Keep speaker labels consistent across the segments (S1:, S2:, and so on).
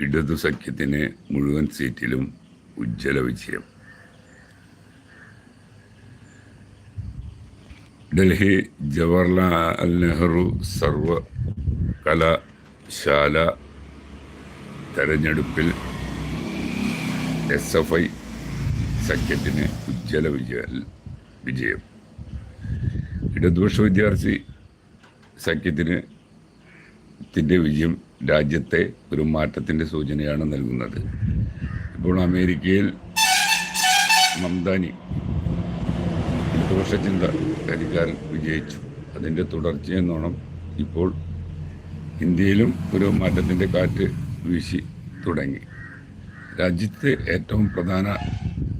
S1: ഇടതു സഖ്യത്തിന് മുഴുവൻ സീറ്റിലും ഉജ്ജ്വല വിജയം. ഡൽഹി ജവഹർലാൽ നെഹ്റു സർവകലാശാല തെരഞ്ഞെടുപ്പിൽ എസ് എഫ് ഐ സഖ്യത്തിന് ഉജ്ജ്വല വിജയ വിജയം. ഇടതുപക്ഷ വിദ്യാർത്ഥി സഖ്യത്തിന് ത്തിന്റെ വിജയം രാജ്യത്തെ ഒരു മാറ്റത്തിന്റെ സൂചനയാണ് നൽകുന്നത്. ഇപ്പോൾ അമേരിക്കയിൽ മംദാനി ദോഷചിന്ത കരിക്കാരൻ വിജയിച്ചു. അതിന്റെ തുടർച്ചയെന്നോണം ഇപ്പോൾ ഇന്ത്യയിലും ഒരു മാറ്റത്തിന്റെ കാറ്റ് വീശി തുടങ്ങി. രാജ്യത്തെ ഏറ്റവും പ്രധാന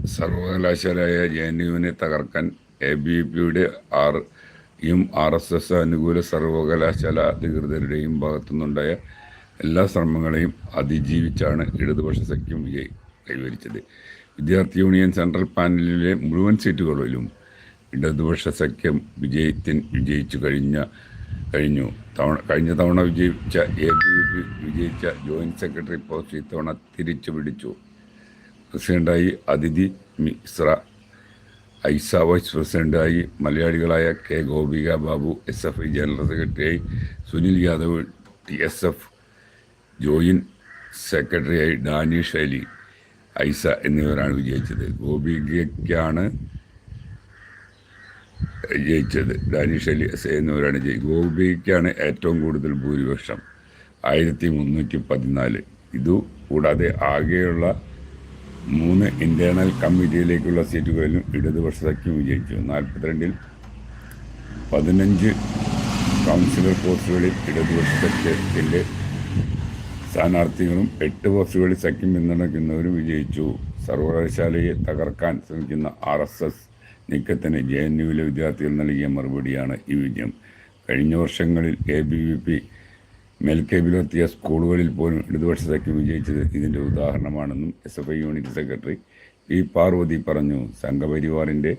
S1: സർവകലാശാലയായ ജെ എൻ യുവിനെ തകർക്കാൻ എ ബി പിയുടെ ആർ യും ആർ എസ് എസ് അനുകൂല സർവകലാശാല അധികൃതരുടെയും ഭാഗത്തുനിന്നുണ്ടായ എല്ലാ ശ്രമങ്ങളെയും അതിജീവിച്ചാണ് ഇടതുപക്ഷ സഖ്യം വിജയ് കൈവരിച്ചത്. വിദ്യാർത്ഥി യൂണിയൻ സെൻട്രൽ പാനലിലെ മുഴുവൻ സീറ്റുകളിലും ഇടതുപക്ഷ സഖ്യം വിജയത്തിൻ വിജയിച്ചു കഴിഞ്ഞ കഴിഞ്ഞു. തവണ കഴിഞ്ഞ തവണ വിജയിച്ച എ ബി പി വിജയിച്ച ജോയിന്റ് സെക്രട്ടറി പോസ്റ്റ് ഇത്തവണ തിരിച്ചു പിടിച്ചു പ്രസിഡന്റായി അതിഥി മിശ്ര ഐസ വൈസ് പ്രസിഡന്റായി മലയാളികളായ K Gopika Babu S F I general സെക്രട്ടറിയായി Sunil Yadav T S F joint സെക്രട്ടറിയായി ഡാനിഷ് അലി ഐസ എന്നിവരാണ് വിജയിച്ചത്. ഗോപികയ്ക്കാണ് ജയിച്ചത്. ഡാനിഷ് അലി എസ് എന്നിവരാണ് ജയി ഗോപികയ്ക്കാണ് ഏറ്റവും കൂടുതൽ ഭൂരിപക്ഷം. ആയിരത്തി മുന്നൂറ്റി പതിനാല്. ഇതു കൂടാതെ ആകെയുള്ള മൂന്ന് ഇന്റേണൽ കമ്മിറ്റിയിലേക്കുള്ള സീറ്റുകളിലും ഇടതുപക്ഷ സഖ്യം വിജയിച്ചു. നാൽപ്പത്തിരണ്ടിൽ പതിനഞ്ച് കൗൺസിലർ പോസ്റ്റുകളിൽ ഇടതുപക്ഷ സഖ്യത്തിന്റെ സ്ഥാനാർത്ഥികളും എട്ട് പോസ്റ്റുകളിൽ സഖ്യം പിന്തുണയ്ക്കുന്നവരും വിജയിച്ചു. സർവകലാശാലയെ തകർക്കാൻ ശ്രമിക്കുന്ന ആർ എസ് എസ് നീക്കത്തിന് ജെ എൻ യുവിലെ വിദ്യാർത്ഥികൾ നൽകിയ മറുപടിയാണ് ഈ വിജയം. കഴിഞ്ഞ വർഷങ്ങളിൽ എ ബി വി പി മേൽക്കേബിലെത്തിയ സ്കൂളുകളിൽ പോലും ഇടതുപക്ഷ സഖ്യം വിജയിച്ചത് ഇതിന്റെ ഉദാഹരണമാണെന്നും S F I unit secretary P Parvathi പറഞ്ഞു. സംഘപരിവാറിന്റെ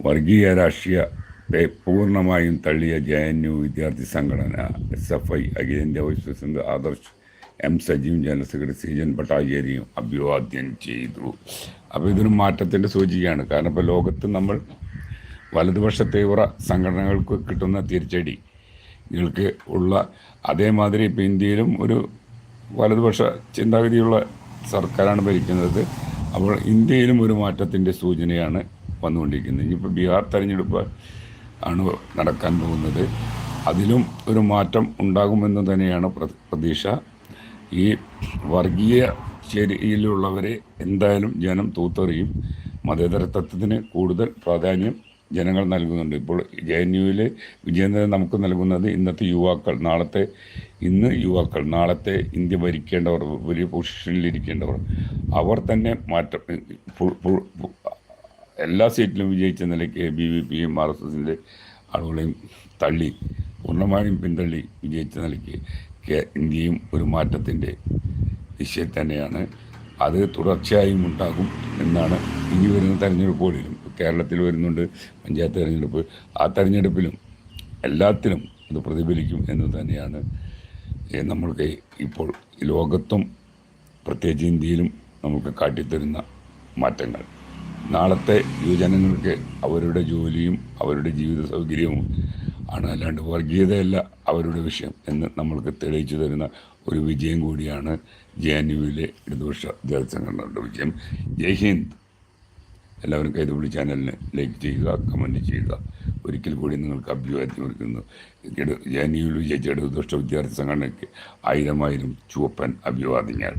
S1: വർഗീയ രാഷ്ട്രീയത്തെ പൂർണമായും തള്ളിയ ജെ എൻ യു വിദ്യാർത്ഥി സംഘടന എസ് എഫ് ഐ അഖിലേന്ത്യാ vice president Adarsh M Sajeev general secretary Srijan ഭട്ടാചാര്യയും അഭിവാദ്യം ചെയ്തു. അപ്പോൾ ഇതൊരു മാറ്റത്തിന്റെ സൂചികയാണ്. കാരണം ഇപ്പോൾ ലോകത്ത് നമ്മൾ വലതുപക്ഷ തീവ്ര സംഘടനകൾക്ക് കിട്ടുന്ന തിരിച്ചടി നിങ്ങൾക്ക് ഉള്ള അതേമാതിരി ഇപ്പോൾ ഇന്ത്യയിലും ഒരു വലതുപക്ഷ ചിന്താഗതിയുള്ള സർക്കാരാണ് ഭരിക്കുന്നത്. അപ്പോൾ ഇന്ത്യയിലും ഒരു മാറ്റത്തിന്റെ സൂചനയാണ് വന്നുകൊണ്ടിരിക്കുന്നത്. ഇനിയിപ്പോൾ ബീഹാർ തെരഞ്ഞെടുപ്പ് ആണ് നടക്കാൻ പോകുന്നത്. അതിലും ഒരു മാറ്റം ഉണ്ടാകുമെന്ന് തന്നെയാണ് പ്രതീക്ഷ. ഈ വർഗീയ ശരിയിലുള്ളവരെ എന്തായാലും ജനം തൂത്തെറിയും. മതേതരത്വത്തിന് കൂടുതൽ പ്രാധാന്യം ജനങ്ങൾ നൽകുന്നുണ്ട്. ഇപ്പോൾ ജെ എൻ യുവിലെ വിജയം നമുക്ക് നൽകുന്നത് ഇന്നത്തെ യുവാക്കൾ നാളത്തെ ഇന്ന് യുവാക്കൾ നാളത്തെ ഇന്ത്യ ഭരിക്കേണ്ടവർ വലിയ പൊസിഷനിലിരിക്കേണ്ടവർ അവർ തന്നെ മാറ്റം എല്ലാ സീറ്റിലും വിജയിച്ച നിലയ്ക്ക് ബി വി പിയും ആർ എസ് എസിന്റെ ആളുകളെയും തള്ളി പൂർണമായും പിന്തള്ളി വിജയിച്ച നിലയ്ക്ക് ഇന്ത്യയും ഒരു മാറ്റത്തിന്റെ ദിശയിൽ തന്നെയാണ്. അത് തുടർച്ചയായും ഉണ്ടാകും എന്നാണ് ഇനി വരുന്ന തെരഞ്ഞെടുപ്പുകളിലും കേരളത്തിൽ വരുന്നുണ്ട് പഞ്ചായത്ത് തെരഞ്ഞെടുപ്പ്. ആ തെരഞ്ഞെടുപ്പിലും എല്ലാത്തിലും അത് പ്രതിഫലിക്കും എന്ന് തന്നെയാണ് നമ്മൾക്ക് ഇപ്പോൾ ലോകത്തും പ്രത്യേകിച്ച് ഇന്ത്യയിലും നമുക്ക് കാട്ടിത്തരുന്ന മാറ്റങ്ങൾ. നാളത്തെ യുവജനങ്ങൾക്ക് അവരുടെ ജോലിയും അവരുടെ ജീവിത സൗകര്യവും ആണ് അല്ലാണ്ട് വർഗീയതയല്ല അവരുടെ വിഷയം എന്ന് നമ്മൾക്ക് തെളിയിച്ചു തരുന്ന ഒരു വിജയം കൂടിയാണ് ജെ എൻ യുവിലെ ഇടതുപക്ഷ ജനസംഘടനയുടെ വിജയം. ജയ് ഹിന്ദ്. എല്ലാവരും കൈതുപിടി ചാനലിന് ലൈക്ക് ചെയ്യുക കമന്റ് ചെയ്യുക. ഒരിക്കൽ കൂടി നിങ്ങൾക്ക് അഭിവാദ്യം ഒരുക്കുന്നു ജനീവിൽ എൻ ദുഷ്ട വിദ്യാർത്ഥി സംഘടനയ്ക്ക് ആയിരം ആയിരം ചുവപ്പൻ അഭിവാദ്യങ്ങൾ